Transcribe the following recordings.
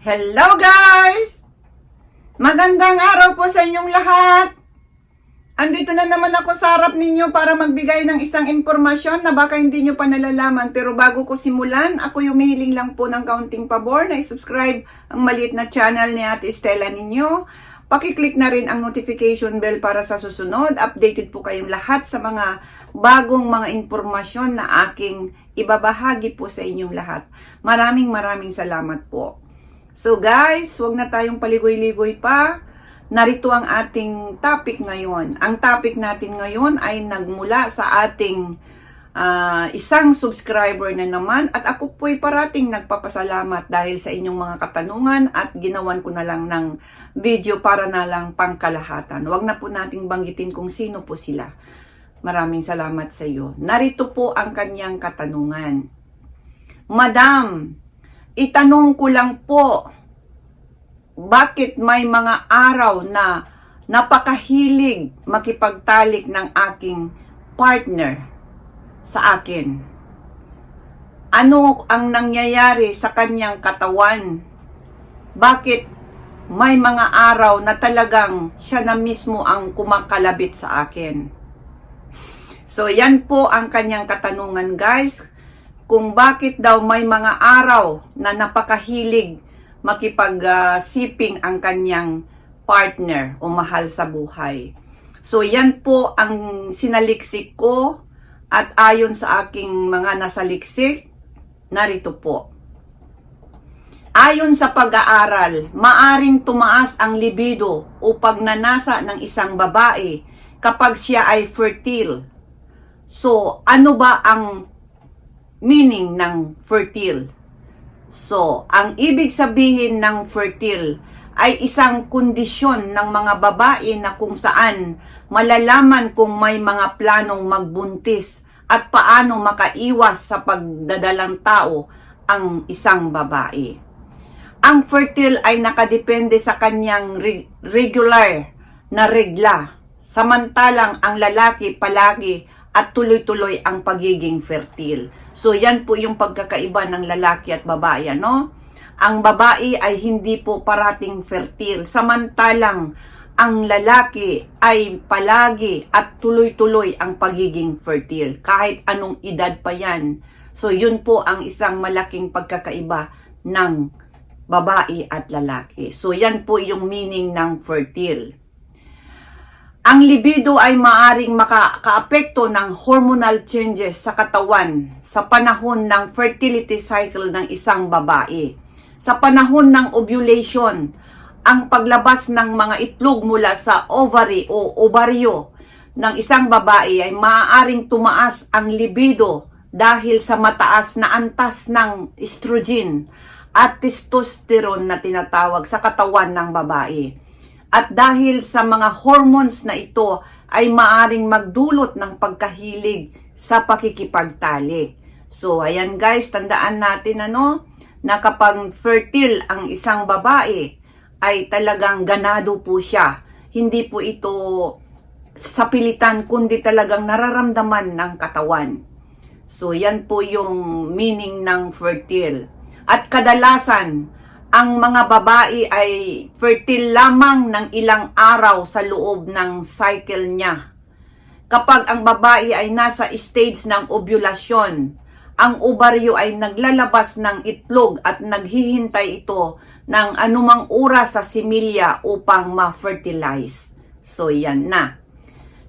Hello guys! Magandang araw po sa inyong lahat! Andito na naman ako sa harap ninyo para magbigay ng isang impormasyon na baka hindi nyo pa nalalaman. Pero bago ko simulan, ako yung humihiling lang po ng kaunting pabor na i-subscribe ang maliit na channel ni Ate Estela ninyo. Pakiclick na rin ang notification bell para sa susunod. Updated po kayong lahat sa mga bagong mga impormasyon na aking ibabahagi po sa inyong lahat. Maraming maraming salamat po. So guys, wag na tayong paligoy-ligoy pa. Narito ang ating topic ngayon. Ang topic natin ngayon ay nagmula sa ating ah, isang subscriber na naman at ako po'y parating nagpapasalamat dahil sa inyong mga katanungan at ginawan ko na lang ng video para na lang pangkalahatan. Wag na po nating banggitin kung sino po sila. Maraming salamat sa iyo. Narito po ang kanyang katanungan. Madam, itanong ko lang po, bakit may mga araw na napakahilig makipagtalik ng aking partner sa akin? Ano ang nangyayari sa kanyang katawan? Bakit may mga araw na talagang siya na mismo ang kumakalabit sa akin? So, yan po ang kanyang katanungan, guys. Kung bakit daw may mga araw na napakahilig makipag-siping ang kanyang partner o mahal sa buhay. So, yan po ang sinaliksik ko at ayon sa aking mga nasaliksik, narito po. Ayon sa pag-aaral, maaring tumaas ang libido o pagnanasa ng isang babae kapag siya ay fertile. So, ano ba ang meaning ng fertile? So, ang ibig sabihin ng fertile ay isang kondisyon ng mga babae na kung saan malalaman kung may mga planong magbuntis at paano makaiwas sa pagdadalang tao ang isang babae. Ang fertile ay nakadepende sa kanyang re- regular na regla, samantalang ang lalaki palagi at tuloy-tuloy ang pagiging fertile. So yan po yung pagkakaiba ng lalaki at babae, no? Ang babae ay hindi po parating fertile, samantalang ang lalaki ay palagi at tuloy-tuloy ang pagiging fertile, kahit anong edad pa yan. So yun po ang isang malaking pagkakaiba ng babae at lalaki. So yan po yung meaning ng fertile. Ang libido ay maaring makakaapekto ng hormonal changes sa katawan sa panahon ng fertility cycle ng isang babae. Sa panahon ng ovulation, ang paglabas ng mga itlog mula sa ovary o ovaryo ng isang babae ay maaaring tumaas ang libido dahil sa mataas na antas ng estrogen at testosterone na tinatawag sa katawan ng babae. At dahil sa mga hormones na ito ay maaring magdulot ng pagkahilig sa pakikipagtalik. So, ayan guys, tandaan natin ano, na kapag fertile ang isang babae, ay talagang ganado po siya. Hindi po ito sa pilitan, kundi talagang nararamdaman ng katawan. So, yan po yung meaning ng fertile. At kadalasan, ang mga babae ay fertile lamang ng ilang araw sa loob ng cycle niya. Kapag ang babae ay nasa stage ng ovulasyon, ang ovaryo ay naglalabas ng itlog at naghihintay ito ng anumang oras sa similya upang ma-fertilize. So, yan na.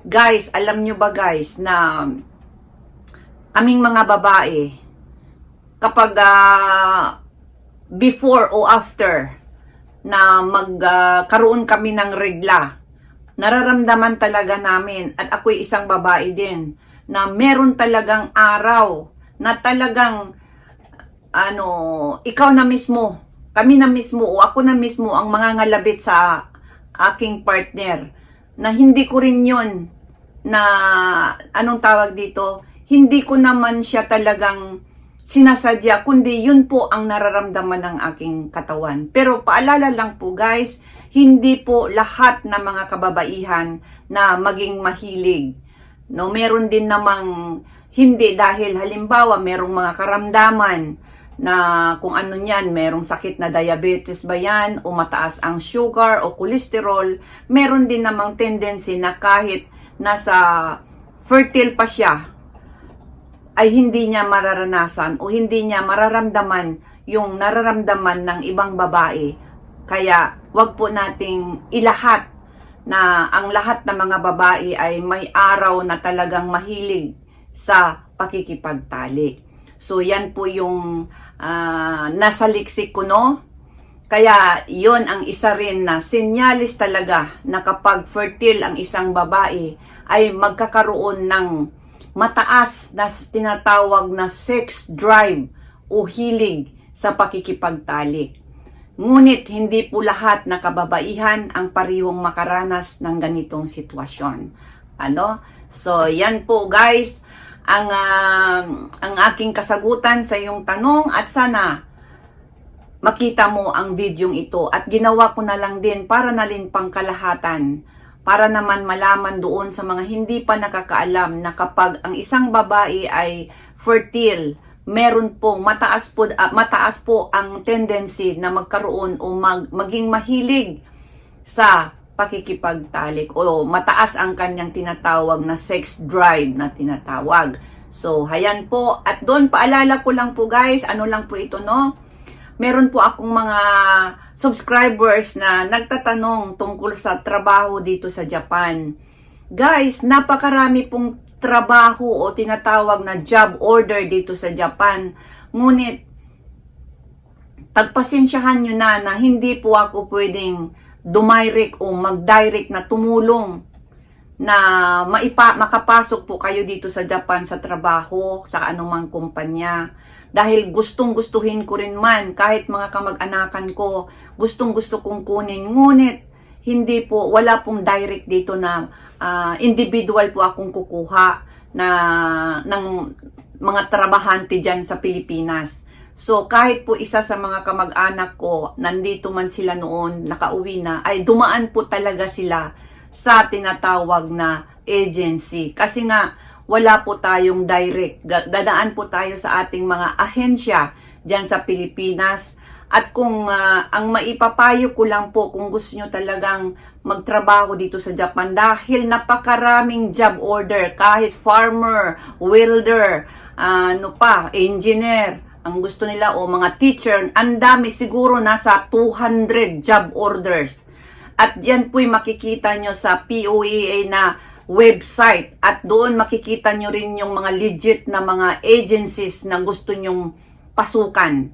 Guys, alam nyo ba guys na kaming mga babae, kapag ah, before o after na magkaroon kami ng regla, nararamdaman talaga namin at ako'y isang babae din na meron talagang araw na talagang ano, ikaw na mismo, kami na mismo o ako na mismo ang mga ngalabit sa aking partner na hindi ko rin yon na anong tawag dito, hindi ko naman siya talagang sinasadya, kundi yun po ang nararamdaman ng aking katawan. Pero paalala lang po guys, hindi po lahat ng mga kababaihan na maging mahilig. No, meron din namang hindi dahil halimbawa merong mga karamdaman na kung ano niyan, merong sakit na diabetes ba yan, o mataas ang sugar o cholesterol, meron din namang tendency na kahit nasa fertile pa siya, ay hindi niya mararanasan o hindi niya mararamdaman yung nararamdaman ng ibang babae. Kaya wag po nating ilahat na ang lahat ng mga babae ay may araw na talagang mahilig sa pakikipagtalik. So yan po yung ah, nasa liksik ko no. Kaya yon ang isa rin na senyalis talaga na kapag fertile ang isang babae ay magkakaroon ng mataas na tinatawag na sex drive o hilig sa pakikipagtalik. Ngunit hindi po lahat na kababaihan ang parihong makaranas ng ganitong sitwasyon. Ano? So, yan po guys ang ah, ang aking kasagutan sa iyong tanong at sana makita mo ang videong ito at ginawa ko na lang din para na rin pangkalahatan para naman malaman doon sa mga hindi pa nakakaalam na kapag ang isang babae ay fertile, meron pong mataas po ah, mataas po ang tendency na magkaroon o mag, maging mahilig sa pakikipagtalik o mataas ang kanyang tinatawag na sex drive na tinatawag. So, hayan po. At doon, paalala ko lang po guys, ano lang po ito, no? Meron po akong mga subscribers na nagtatanong tungkol sa trabaho dito sa Japan. Guys, napakarami pong trabaho o tinatawag na job order dito sa Japan. Ngunit, pagpasensyahan nyo na na hindi po ako pwedeng dumirect o mag-direct na tumulong na maipa, makapasok po kayo dito sa Japan sa trabaho, sa anumang kumpanya. Dahil gustong gustuhin ko rin man, kahit mga kamag-anakan ko, gustong gusto kong kunin. Ngunit, hindi po, wala pong direct dito na ah, individual po akong kukuha na ng mga trabahante dyan sa Pilipinas. So kahit po isa sa mga kamag-anak ko, nandito man sila noon, nakauwi na, ay dumaan po talaga sila sa tinatawag na agency. Kasi nga, wala po tayong direct. Dadaan po tayo sa ating mga ahensya dyan sa Pilipinas. At kung ah, ang maipapayo ko lang po kung gusto nyo talagang magtrabaho dito sa Japan dahil napakaraming job order kahit farmer, welder, ah, ano pa, engineer, ang gusto nila o mga teacher, ang dami siguro nasa 200 job orders. At yan po'y makikita nyo sa POEA na website at doon makikita nyo rin yung mga legit na mga agencies na gusto nyong pasukan.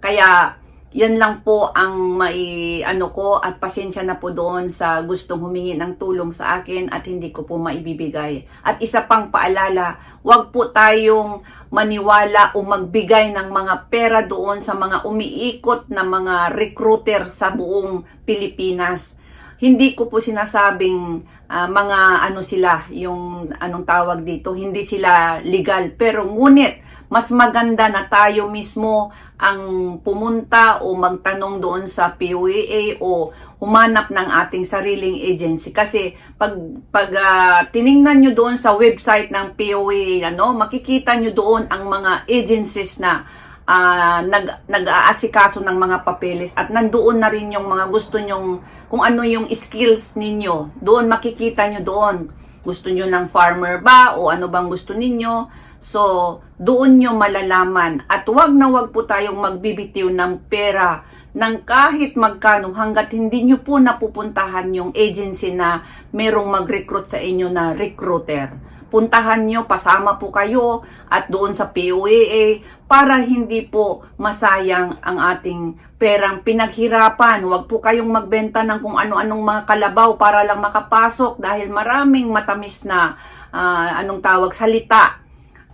Kaya yan lang po ang mai ano ko at pasensya na po doon sa gustong humingi ng tulong sa akin at hindi ko po maibibigay. At isa pang paalala, wag po tayong maniwala o magbigay ng mga pera doon sa mga umiikot na mga recruiter sa buong Pilipinas. Hindi ko po sinasabing ah, mga ano sila, yung anong tawag dito, hindi sila legal. Pero ngunit, mas maganda na tayo mismo ang pumunta o magtanong doon sa POAA o humanap ng ating sariling agency kasi pag pag ah, tiningnan nyo doon sa website ng POAA ano makikita nyo doon ang mga agencies na ah, nag nag-aasikaso ng mga papeles at nandoon na rin yung mga gusto nyong kung ano yung skills ninyo doon makikita nyo doon gusto nyo ng farmer ba o ano bang gusto ninyo So, doon nyo malalaman at wag na wag po tayong magbibitiw ng pera ng kahit magkano hanggat hindi nyo po napupuntahan yung agency na merong mag-recruit sa inyo na recruiter. Puntahan nyo, pasama po kayo at doon sa POAA para hindi po masayang ang ating perang pinaghirapan. Huwag po kayong magbenta ng kung ano-anong mga kalabaw para lang makapasok dahil maraming matamis na ah, anong tawag salita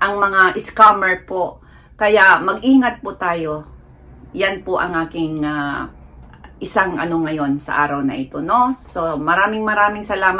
ang mga scammer po. Kaya mag-ingat po tayo. Yan po ang aking ah, isang ano ngayon sa araw na ito, no? So, maraming maraming salamat